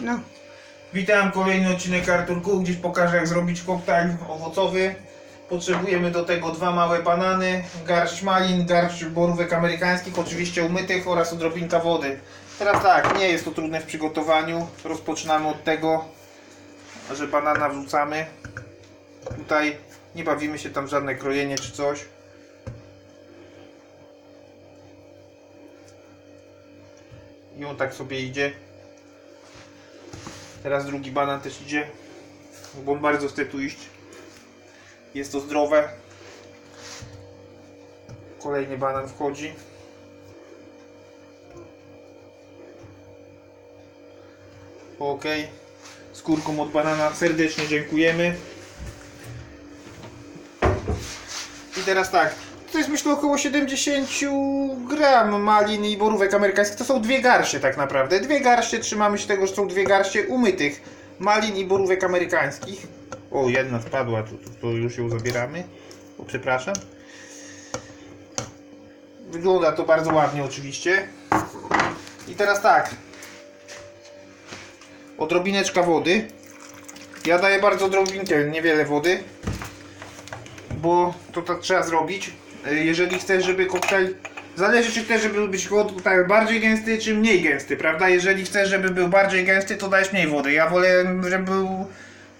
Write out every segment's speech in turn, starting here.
No. Witam, kolejny odcinek Arturku. Gdzieś pokażę jak zrobić koktajl owocowy. Potrzebujemy do tego dwa małe banany, garść malin, garść borówek amerykańskich, oczywiście umytych oraz odrobinka wody. Teraz tak, nie jest to trudne w przygotowaniu. Rozpoczynamy od tego, że banana wrzucamy. Tutaj nie bawimy się tam żadne krojenie czy coś. I on tak sobie idzie. Teraz drugi banan też idzie, bo bardzo chce tu iść. Jest to zdrowe. Kolejny banan wchodzi. Ok. Skórką od banana serdecznie dziękujemy. I teraz tak. To jest myślę około 70 gram malin i borówek amerykańskich. To są dwie garście tak naprawdę. Dwie garście, trzymamy się tego, że są dwie garście umytych malin i borówek amerykańskich. O, jedna spadła, to, to, to już ją zabieramy. O, przepraszam. Wygląda to bardzo ładnie oczywiście. I teraz tak. Odrobineczka wody. Ja daję bardzo odrobinkę, niewiele wody bo to tak trzeba zrobić. Y, Jeżeli chcesz, żeby koktajl. Zależy, czy chcesz, żeby być koktajl bardziej gęsty, czy mniej gęsty, prawda? Jeżeli chcesz, żeby był bardziej gęsty, to dajesz mniej wody. Ja wolę, żeby był.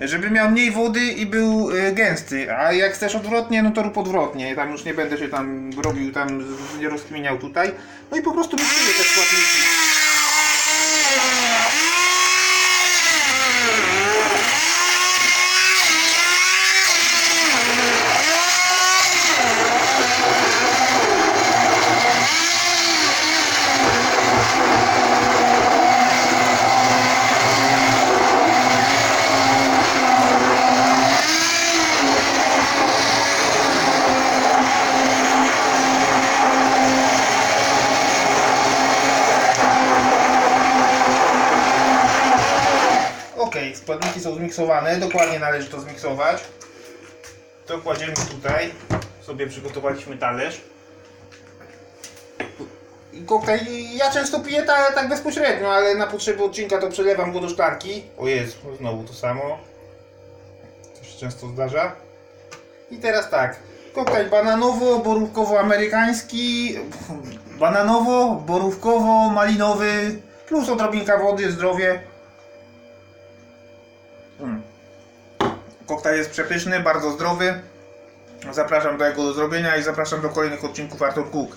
Żeby miał mniej wody i był y, gęsty, a jak chcesz odwrotnie, no to rób odwrotnie. Tam już nie będę się tam robił, tam nie rozkminiał tutaj. No i po prostu miksuję te składniki. Ok, składniki są zmiksowane, dokładnie należy to zmiksować. To kładziemy tutaj. Sobie przygotowaliśmy talerz. Koktajl ja często piję ta, tak bezpośrednio, ale na potrzeby odcinka to przelewam go do szklanki. O jest, znowu to samo. To się często zdarza. I teraz tak. Koktajl bananowo-borówkowo-amerykański, bananowo-borówkowo-malinowy, plus odrobinka wody, zdrowie. Koktajl jest przepyszny, bardzo zdrowy. Zapraszam do jego do zrobienia i zapraszam do kolejnych odcinków Artur Cook.